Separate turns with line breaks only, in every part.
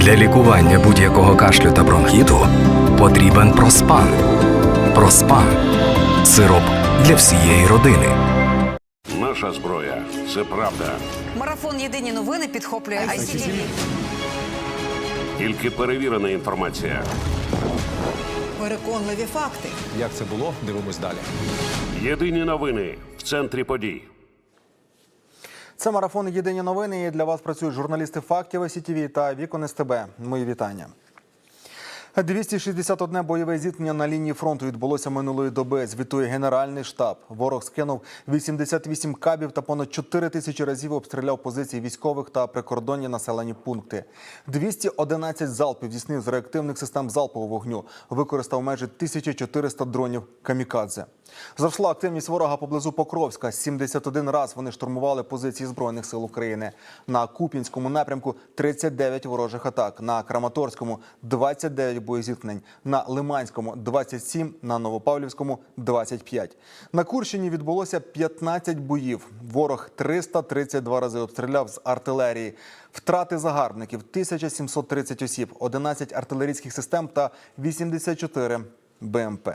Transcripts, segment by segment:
Для лікування будь-якого кашлю та бронхіту потрібен проспан. Проспан сироп для всієї родини.
Наша зброя це правда.
Марафон Єдині новини підхоплює ICTV.
Тільки перевірена інформація.
Переконливі факти.
Як це було? Дивимось далі.
Єдині новини в центрі подій.
Це марафон Єдині новини. І для вас працюють журналісти фактів СІТВ та Вікон СТБ. Мої вітання. 261 бойове зіткнення на лінії фронту відбулося минулої доби. Звітує Генеральний штаб. Ворог скинув 88 кабів та понад 4 тисячі разів обстріляв позиції військових та прикордонні населені пункти. 211 залпів здійснив з реактивних систем залпового вогню. Використав майже 1400 дронів камікадзе. Зросла активність ворога поблизу Покровська. 71 раз вони штурмували позиції збройних сил України. На Куп'янському напрямку 39 ворожих атак. На Краматорському 29 боєзіткнень. На Лиманському 27, на Новопавлівському 25. На Курщині відбулося 15 боїв. Ворог 332 рази обстріляв з артилерії. Втрати загарбників 1730 осіб, 11 артилерійських систем та 84 БМП.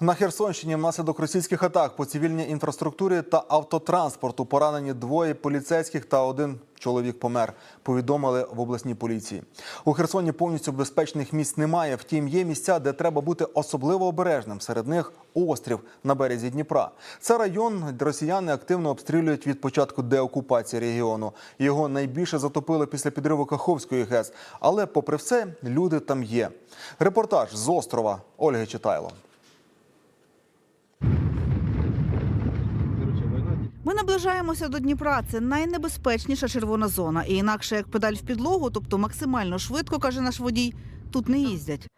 На Херсонщині внаслідок російських атак по цивільній інфраструктурі та автотранспорту поранені двоє поліцейських та один чоловік помер. Повідомили в обласній поліції. У Херсоні повністю безпечних місць немає. Втім, є місця, де треба бути особливо обережним. Серед них острів на березі Дніпра. Це район, росіяни активно обстрілюють від початку деокупації регіону. Його найбільше затопили після підриву Каховської ГЕС. Але, попри все, люди там є. Репортаж з острова Ольги Читайло.
Ми наближаємося до Дніпра. Це найнебезпечніша червона зона. І інакше як педаль в підлогу, тобто максимально швидко, каже наш водій, тут не їздять.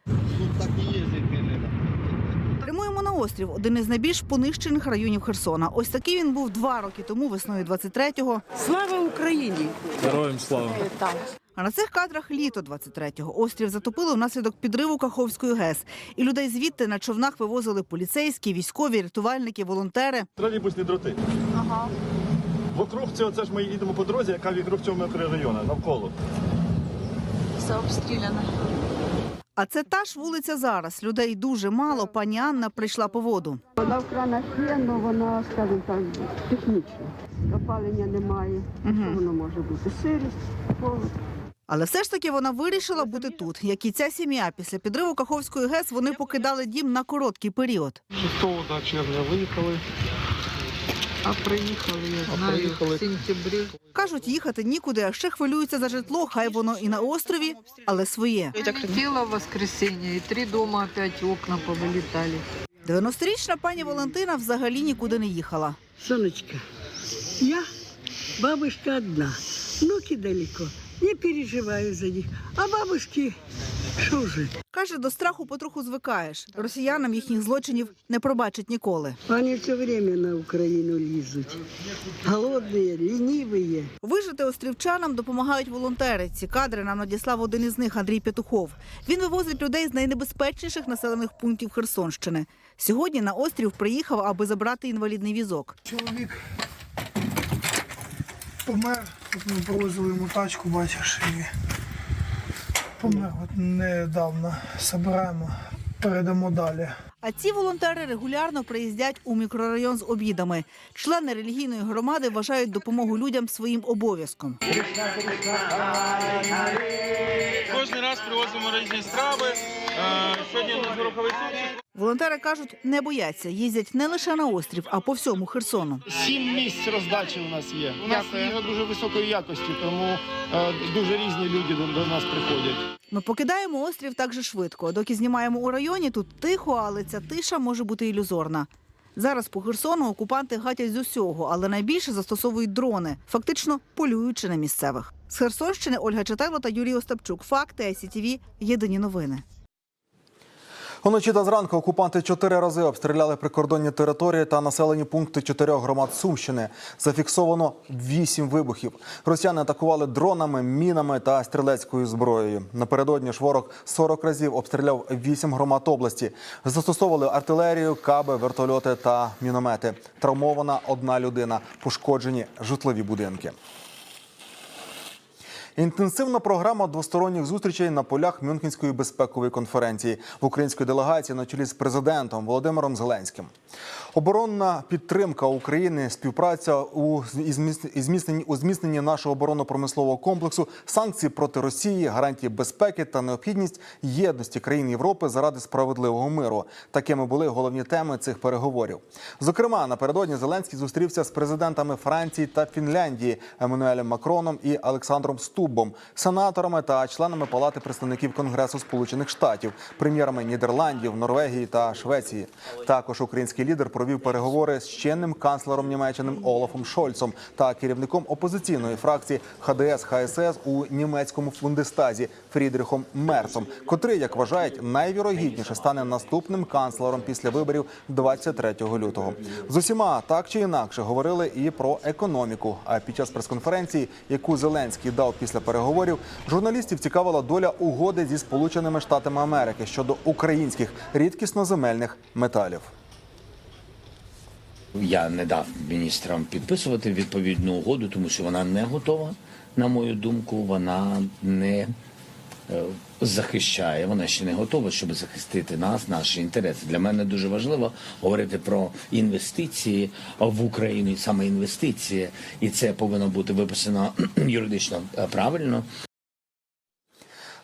Прямуємо на острів, один із найбільш понищених районів Херсона. Ось такий він був два роки тому, весною 23-го.
Слава Україні!
Героям слава.
А на цих кадрах літо 23-го. Острів затопили внаслідок підриву Каховської ГЕС. І людей звідти на човнах вивозили поліцейські, військові, рятувальники, волонтери.
Тролейбусні дроти. Ага. Вокруг цього, це ж ми їдемо по дорозі, яка вокруг цього мікрорайону, навколо.
А це та ж вулиця зараз. Людей дуже мало. Пані Анна прийшла по воду.
Вода в кранах є, але вона, скажімо так, технічна. Опалення немає. Що воно може бути? Сирість, холод.
Але все ж таки вона вирішила бути тут. Як і ця сім'я після підриву Каховської ГЕС вони покидали дім на короткий період.
6 червня виїхали.
А приїхали, я знаю,
приїхали.
в сентябрі.
Кажуть, їхати нікуди, а ще хвилюються за житло. Хай воно і на острові, але своє.
Хотіла в воскресенье, і три дома опять окна повилітали.
90-річна пані Валентина взагалі нікуди не їхала.
Сонечка, я бабушка одна, внуки далеко, не переживаю за них. А бабушки, що вже?
Каже, до страху потроху звикаєш. Росіянам їхніх злочинів не пробачать ніколи.
Вони все время на Україну лізуть. Голодні, ліниві.
Вижити острівчанам допомагають волонтери. Ці кадри нам надіслав один із них Андрій Петухов. Він вивозить людей з найнебезпечніших населених пунктів Херсонщини. Сьогодні на острів приїхав, аби забрати інвалідний візок.
Чоловік помер, от ми привозили йому тачку, бачиш, і помер от недавно. Забираємо, передамо далі.
А ці волонтери регулярно приїздять у мікрорайон з обідами. Члени релігійної громади вважають допомогу людям своїм обов'язком.
Кожен раз привозимо різні страви. Сьогодні.
Волонтери кажуть, не бояться, їздять не лише на острів, а по всьому Херсону.
Сім місць роздачі у нас є. У нас їжа дуже високої якості, тому е, дуже різні люди до, нас приходять.
Ми покидаємо острів так же швидко. Доки знімаємо у районі, тут тихо, але ця тиша може бути ілюзорна. Зараз по Херсону окупанти гатять з усього, але найбільше застосовують дрони, фактично полюючи на місцевих. З Херсонщини Ольга Читайло та Юрій Остапчук. Факти ICTV. Єдині новини.
Уночі та зранку окупанти чотири рази обстріляли прикордонні території та населені пункти чотирьох громад Сумщини. Зафіксовано вісім вибухів. Росіяни атакували дронами, мінами та стрілецькою зброєю. Напередодні ж ворог 40 разів обстріляв вісім громад області. Застосовували артилерію, каби, вертольоти та міномети. Травмована одна людина. Пошкоджені житлові будинки. Інтенсивна програма двосторонніх зустрічей на полях Мюнхенської безпекової конференції в української делегації на чолі з президентом Володимиром Зеленським. Оборонна підтримка України, співпраця у зміцненні у зміцненні нашого оборонно-промислового комплексу, санкції проти Росії, гарантії безпеки та необхідність єдності країн Європи заради справедливого миру. Такими були головні теми цих переговорів. Зокрема, напередодні Зеленський зустрівся з президентами Франції та Фінляндії Еммануелем Макроном і Олександром Стуббом, сенаторами та членами Палати представників Конгресу Сполучених Штатів, прем'єрами Нідерландів, Норвегії та Швеції. Також український лідер провів переговори з чинним канцлером Німеччини Олафом Шольцом та керівником опозиційної фракції ХДС ХСС у німецькому Бундестазі Фрідріхом Мерцом, котрий, як вважають, найвірогідніше стане наступним канцлером після виборів 23 лютого. З усіма так чи інакше говорили і про економіку. А під час прес-конференції, яку Зеленський дав після переговорів, журналістів цікавила доля угоди зі Сполученими Штатами Америки щодо українських рідкісноземельних металів.
Я не дав міністрам підписувати відповідну угоду, тому що вона не готова. На мою думку, вона не е, захищає, вона ще не готова, щоб захистити нас, наші інтереси. Для мене дуже важливо говорити про інвестиції в Україну, і саме інвестиції, і це повинно бути виписано юридично е, правильно.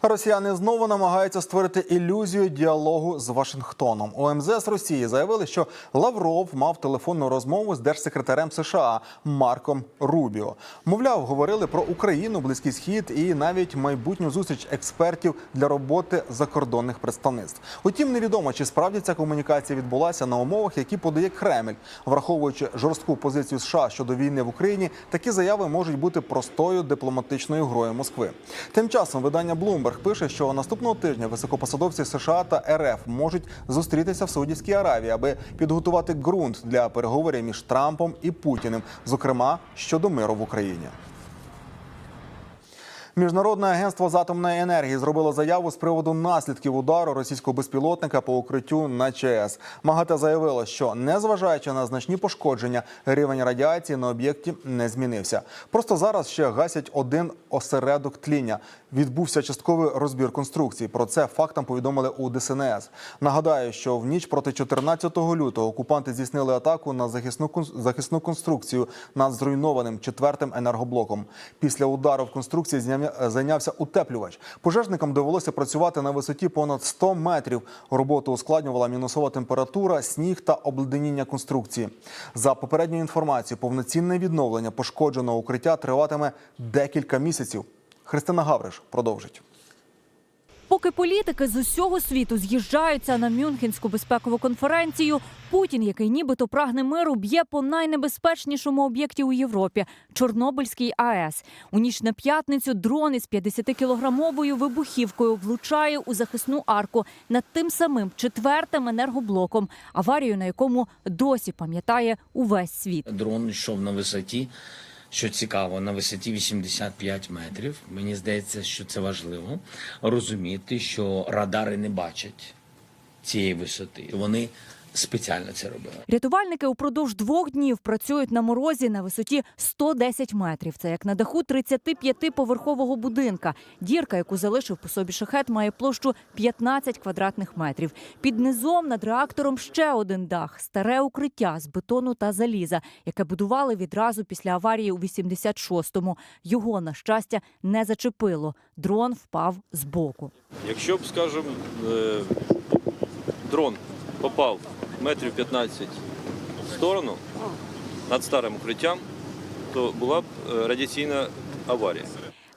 Росіяни знову намагаються створити ілюзію діалогу з Вашингтоном. У МЗС Росії заявили, що Лавров мав телефонну розмову з держсекретарем США Марком Рубіо. Мовляв, говорили про Україну, Близький Схід і навіть майбутню зустріч експертів для роботи закордонних представництв. Утім, невідомо чи справді ця комунікація відбулася на умовах, які подає Кремль, враховуючи жорстку позицію США щодо війни в Україні. Такі заяви можуть бути простою дипломатичною грою Москви. Тим часом видання Bloomberg пише, що наступного тижня високопосадовці США та РФ можуть зустрітися в Саудівській Аравії, аби підготувати ґрунт для переговорів між Трампом і Путіним, зокрема щодо миру в Україні. Міжнародне агентство з атомної енергії зробило заяву з приводу наслідків удару російського безпілотника по укриттю на ЧАЕС. МАГАТЕ заявило, що незважаючи на значні пошкодження, рівень радіації на об'єкті не змінився. Просто зараз ще гасять один осередок тління. Відбувся частковий розбір конструкцій. Про це фактам повідомили у ДСНС. Нагадаю, що в ніч проти 14 лютого окупанти здійснили атаку на захисну захисну конструкцію над зруйнованим четвертим енергоблоком. Після удару в конструкції зняв- зайнявся утеплювач. Пожежникам довелося працювати на висоті понад 100 метрів. Роботу ускладнювала мінусова температура, сніг та обледеніння конструкції. За попередньою інформацією, повноцінне відновлення пошкодженого укриття триватиме декілька місяців. Христина Гавриш продовжить.
Поки політики з усього світу з'їжджаються на Мюнхенську безпекову конференцію, Путін, який нібито прагне миру, б'є по найнебезпечнішому об'єкті у Європі Чорнобильській АЕС. У ніч на п'ятницю дрон із 50-кілограмовою вибухівкою влучає у захисну арку над тим самим четвертим енергоблоком, аварію на якому досі пам'ятає увесь світ.
Дрон йшов на висоті. Що цікаво, на висоті 85 метрів. Мені здається, що це важливо розуміти, що радари не бачать цієї висоти. Вони спеціально це робили.
Рятувальники упродовж двох днів працюють на морозі на висоті 110 метрів. Це як на даху 35-поверхового будинка. Дірка, яку залишив по собі шахет, має площу 15 квадратних метрів. Під низом над реактором ще один дах старе укриття з бетону та заліза, яке будували відразу після аварії у 86-му. Його на щастя не зачепило. Дрон впав збоку.
Якщо б, скажімо, е, дрон попав метрів 15 в сторону над старим укриттям, то була б е, радіаційна аварія.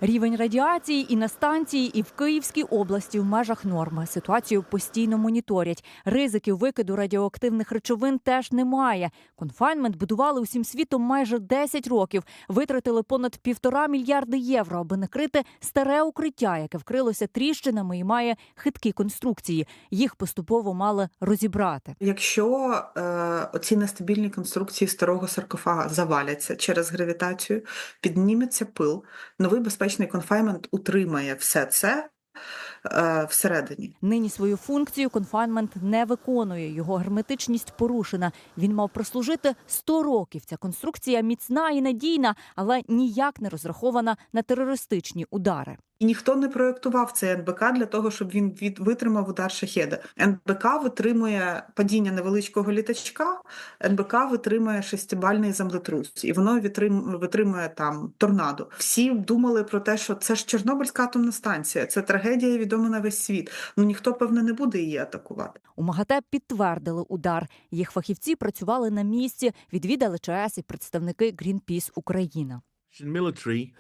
Рівень радіації і на станції, і в Київській області в межах норми. Ситуацію постійно моніторять. Ризиків викиду радіоактивних речовин теж немає. Конфайнмент будували усім світом майже 10 років. Витратили понад півтора мільярди євро, аби накрити старе укриття, яке вкрилося тріщинами і має хиткі конструкції. Їх поступово мали розібрати.
Якщо е, оці нестабільні конструкції старого саркофага заваляться через гравітацію, підніметься пил, новий безпечний конфаймент утримає все це. е, всередині.
Нині свою функцію конфайнмент не виконує. Його герметичність порушена. Він мав прослужити 100 років. Ця конструкція міцна і надійна, але ніяк не розрахована на терористичні удари.
І ніхто не проєктував цей НБК для того, щоб він від витримав удар шахеда. НБК витримує падіння невеличкого літачка, НБК витримує шестибальний землетрус, і воно витрим- витримує там торнадо. Всі думали про те, що це ж Чорнобильська атомна станція, це трагедія відома на весь світ. Ну ніхто певне не буде її атакувати.
У МАГАТЕ підтвердили удар. Їх фахівці працювали на місці, відвідали ЧАЕС і представники Greenpeace Україна.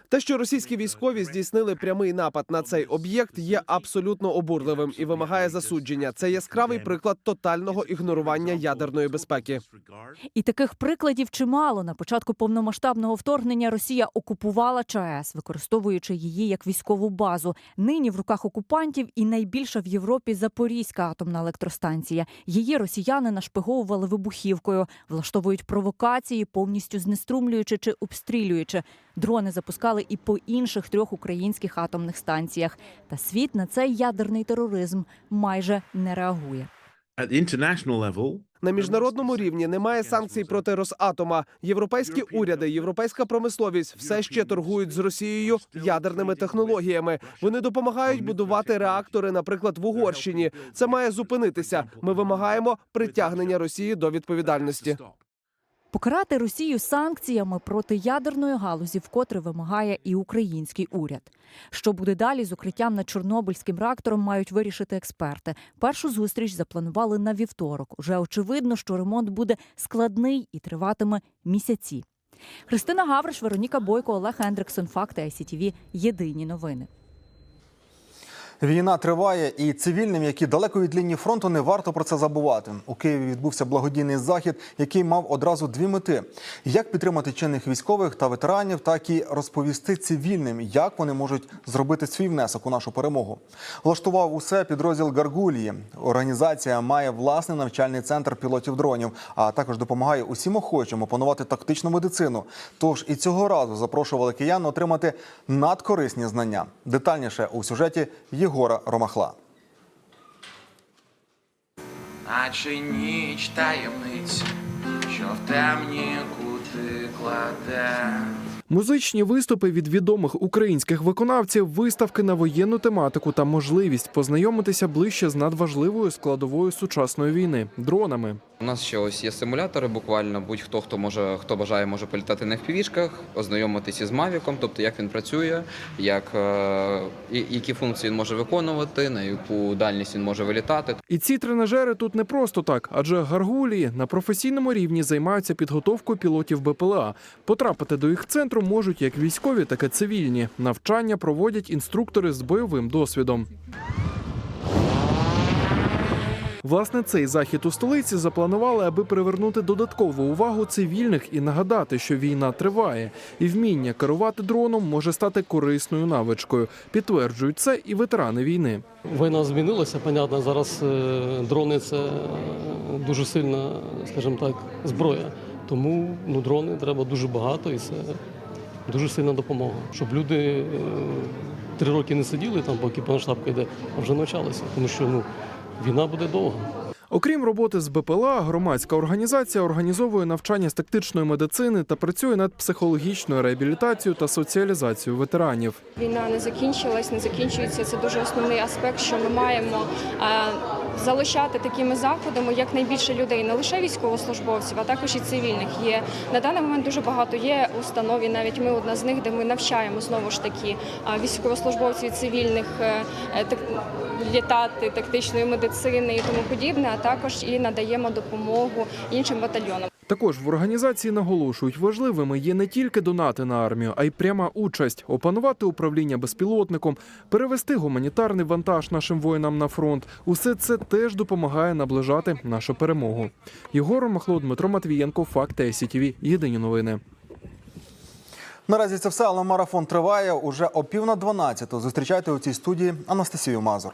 Те, що російські військові здійснили прямий напад на цей об'єкт, є абсолютно обурливим і вимагає засудження. Це яскравий приклад тотального ігнорування ядерної безпеки.
І таких прикладів чимало. На початку повномасштабного вторгнення Росія окупувала ЧАЕС, використовуючи її як військову базу. Нині в руках окупантів і найбільша в Європі Запорізька атомна електростанція. Її росіяни нашпиговували вибухівкою, влаштовують провокації, повністю знеструмлюючи чи обстрілюючи. Дрони запускали і по інших трьох українських атомних станціях. Та світ на цей ядерний тероризм майже не реагує.
На міжнародному рівні немає санкцій проти Росатома. Європейські уряди, європейська промисловість все ще торгують з Росією ядерними технологіями. Вони допомагають будувати реактори, наприклад, в Угорщині. Це має зупинитися. Ми вимагаємо притягнення Росії до відповідальності.
Покарати Росію санкціями проти ядерної галузі вкотре вимагає і український уряд. Що буде далі з укриттям над Чорнобильським реактором, мають вирішити експерти. Першу зустріч запланували на вівторок. Уже очевидно, що ремонт буде складний і триватиме місяці. Христина Гавриш, Вероніка Бойко, Олег Хендриксон. Факти ICTV. Єдині новини.
Війна триває, і цивільним, які далеко від лінії фронту, не варто про це забувати. У Києві відбувся благодійний захід, який мав одразу дві мети: як підтримати чинних військових та ветеранів, так і розповісти цивільним, як вони можуть зробити свій внесок у нашу перемогу. Влаштував усе підрозділ Гаргулії. Організація має власний навчальний центр пілотів дронів, а також допомагає усім охочим опанувати тактичну медицину. Тож і цього разу запрошували киян отримати надкорисні знання. Детальніше у сюжеті Єгора Ромахла.
Наче ніч таємниць, що в темні кути кладе.
Музичні виступи від відомих українських виконавців, виставки на воєнну тематику та можливість познайомитися ближче з надважливою складовою сучасної війни дронами.
У нас ще ось є симулятори. Буквально будь-хто хто може, хто бажає, може політати на впівішках, ознайомитися з Мавіком, тобто як він працює, як е, і- які функції він може виконувати, на яку дальність він може вилітати.
І ці тренажери тут не просто так, адже гаргулії на професійному рівні займаються підготовкою пілотів БПЛА. Потрапити до їх центру можуть як військові, так і цивільні. Навчання проводять інструктори з бойовим досвідом. Власне, цей захід у столиці запланували, аби привернути додаткову увагу цивільних і нагадати, що війна триває, і вміння керувати дроном може стати корисною навичкою. Підтверджують це і ветерани війни.
Війна змінилася, понятно. Зараз е, дрони це дуже сильна, скажімо так, зброя. Тому ну, дрони треба дуже багато і це дуже сильна допомога. Щоб люди е, три роки не сиділи там, поки повноштабка йде, а вже навчалися. Тому що ну, війна буде довга.
Окрім роботи з БПЛА, громадська організація організовує навчання з тактичної медицини та працює над психологічною реабілітацією та соціалізацією ветеранів.
Війна не закінчилась, не закінчується. Це дуже основний аспект, що ми маємо е, залучати такими заходами якнайбільше людей, не лише військовослужбовців, а також і цивільних. Є на даний момент дуже багато є установ, і навіть ми одна з них, де ми навчаємо знову ж таки військовослужбовців і цивільних е, е, літати тактичної медицини і тому подібне, а також і надаємо допомогу іншим батальйонам.
Також в організації наголошують, важливими є не тільки донати на армію, а й пряма участь, опанувати управління безпілотником, перевести гуманітарний вантаж нашим воїнам на фронт. Усе це теж допомагає наближати нашу перемогу. Єгор Махло, Дмитро Матвієнко, Факти СІТВ. Єдині новини.
Наразі це все, але марафон триває уже о пів на 12. Зустрічайте у цій студії Анастасію Мазур.